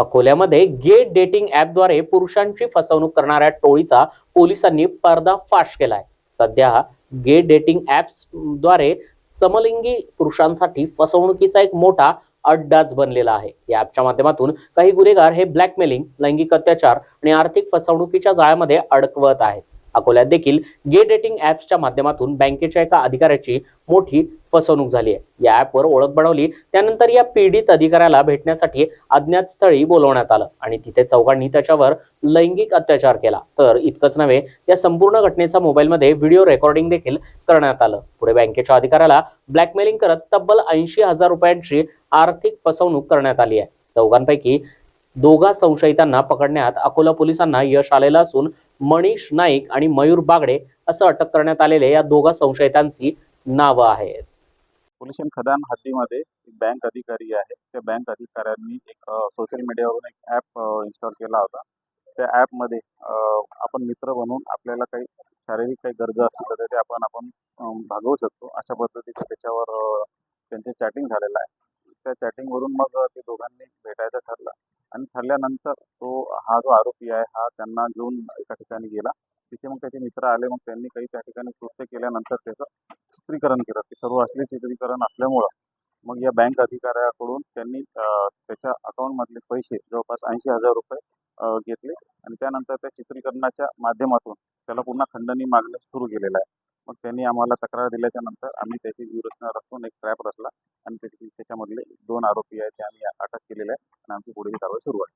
अकोल्यामध्ये gate dating ॲपद्वारे पुरुषांची फसवणूक करणाऱ्या टोळीचा पोलिसांनी पर्दाफाश केलाय. सध्या गेट डेटिंग ॲप्सद्वारे समलिंगी पुरुषांसाठी फसवणुकीचा एक मोठा अड्डाच बनलेला आहे. या ॲपच्या माध्यमातून काही गुन्हेगार हे ब्लॅकमेलिंग लैंगिक अत्याचार आणि आर्थिक फसवणुकीच्या जाळ्यामध्ये अडकवत आहेत. अकोल्यात देखील गे डेटिंग ॲप्सच्या माध्यमातून बँकेच्या एका अधिकाऱ्याची मोठी फसवणूक झाली आहे. या ॲपवर ओळख बनवली त्यानंतर या पीडित अधिकाऱ्याला भेटण्यासाठी अज्ञात स्थळी बोलवण्यात आलं आणि तिथे चौघांनी त्याच्यावर लैंगिक अत्याचार केला. तर इतकंच नव्हे या संपूर्ण घटनेचा मोबाईलमध्ये व्हिडिओ रेकॉर्डिंग देखील करण्यात आलं. पुढे बँकेच्या अधिकाऱ्याला ब्लॅकमेलिंग करत तब्बल ऐंशी हजार रुपयांची आर्थिक फसवणूक करण्यात आली आहे. चौघांपैकी दोघा संशयितांना पकडण्यात अकोला पोलिसांना यश आलेलं असून मनीष नाईक आणि मयूर बागडे असं अटक करण्यात आलेले या दोघा संशयितांची नावं आहेत. पोलीस खदान हद्दीमध्ये एक बँक अधिकारी आहे. त्या बँक अधिकाऱ्यांनी एक सोशल मीडियावरून एक ॲप इन्स्टॉल केला होता. त्या ॲपमध्ये आपण मित्र बनून आपल्याला काही शारीरिक काही गरजा असतील तर ते आपण आपण भागवू शकतो. अशा पद्धतीचं त्याच्यावर त्यांचे चॅटिंग झालेलं आहे. त्या चॅटिंगवरून मग ते दोघांनी भेटायचं ठरलं. आणि ठरल्यानंतर तो हा जो आरोपी आहे हा त्यांना घेऊन एका ठिकाणी गेला. तिथे मग त्याचे मित्र आले मग त्यांनी काही त्या ठिकाणी कृत्य केल्यानंतर त्याचं चित्रीकरण केलं. ते सर्व असले चित्रीकरण असल्यामुळं मग या बँक अधिकाऱ्याकडून त्यांनी त्याच्या अकाउंटमधले पैसे जवळपास ऐंशी हजार रुपये घेतले आणि त्यानंतर त्या चित्रीकरणाच्या माध्यमातून त्याला पुन्हा खंडणी मागणं सुरू केलेलं आहे. मग त्यांनी आम्हाला तक्रार दिल्याच्या नंतर आम्ही त्याची व्यूरचना रचून एक ट्रॅप रचला. आणि त्याच्यामधले दोन आरोपी आहेत ते आम्ही अटक केलेले आहे आणि आमची पुढील कारवाई सुरू आहे.